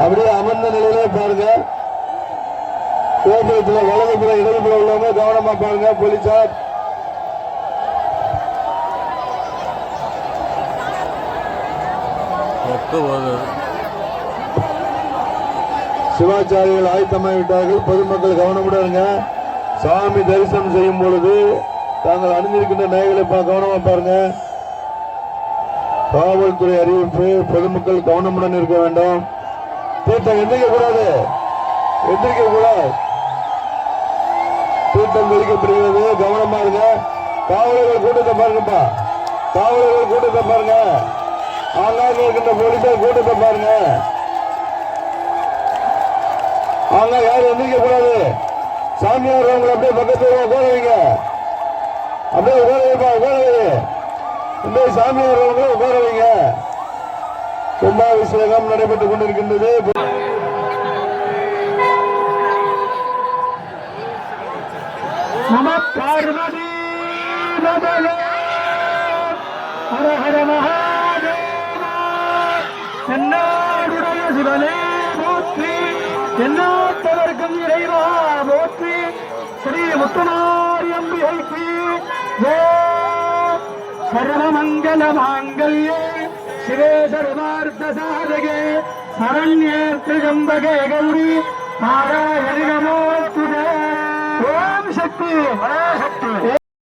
அப்படியே அமர்ந்த நிலையிலே பாருங்க. கோபுரத்துல வலதுபுற இடதுபுற உள்ளவங்க கவனமா பாருங்க போலீசார் சிவாச்சாரிகள் ஆயத்தமாகி விட்டார்கள் பொதுமக்கள் கவனமுடன் இருங்க. சாமி தரிசனம் செய்யும் பொழுது தாங்கள் அணிந்திருக்கின்ற நகைகளை கவனமா பாருங்க. காவல்துறை அறிவிப்பு பொதுமக்கள் கவனமுடன் இருக்க வேண்டும். தீர்த்தம் எந்திரிக்க கூடாது எந்திரிக்க கூடாது தீர்த்தம் விதிக்கப்படுகிறது கவனமா இருங்க. காவலர்கள் கூட்டத்தை பாருங்கப்பா. காவலர்கள் கூட்டத்தை பாருங்க. ஆங்காங்க இருக்கின்ற போலீசார் கூட்டத்தை பாருங்க. அவங்க யாரும் எந்திரிக்க கூடாது சாமியார் அவங்களை அப்படியே பக்கத்தில் உட்கார வைங்க. அப்படியே உட்கார வைப்பா உட்கார வை இந்த சாமியார் அவங்களை உட்கார வைங்க. கும்பாபிஷேகம் நடைபெற்றுக் கொண்டிருக்கின்றது. நம பார்வதி ஹர ஹர மகாதேவா. தென்னாடுடைய சிவனே போற்றி தென்னாட்டவர்க்கும் இறைவா போற்றி ஸ்ரீ முத்துமாரி அம்பிகைக்கு சர்வமங்கல மாங்கல்யே. சிவே சரண்யே திரிகம்பகே கௌரி நாராயணி நமோஸ்துதே. ஓம் சக்தி சக்தி.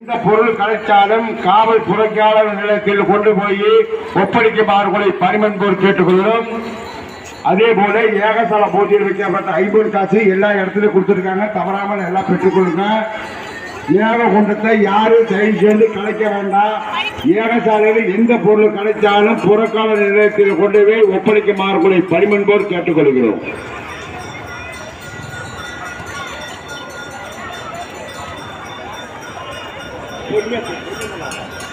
இந்த பொருள் கலைச்சாலும் காவல் புறக்காளர் நிலையத்தில் கொண்டு போய் ஒப்படைக்குமாறுகளை பரிமன்போர் கேட்டுக்கொள்கிறோம். அதே போல ஏகசால பூஜையில் வைக்கப்பட்ட ஐம்பது காசு எல்லா இடத்துலையும் கொடுத்துருக்காங்க. தவறாமல் எல்லாம் பெற்றுக்கொள்ளுங்க. ஏகக்குண்டத்தை யாரும் தயவு செய்து கலைக்க வேண்டாம். ஏகசாலையில் எந்த பொருள் கிடைச்சாலும் புறக்கால நிலையத்தில் கொண்டு போய் ஒப்படைக்க ஒப்படைக்குமாறுகளை பரிமன்போர் கேட்டுக்கொள்கிறோம். பொறுமையா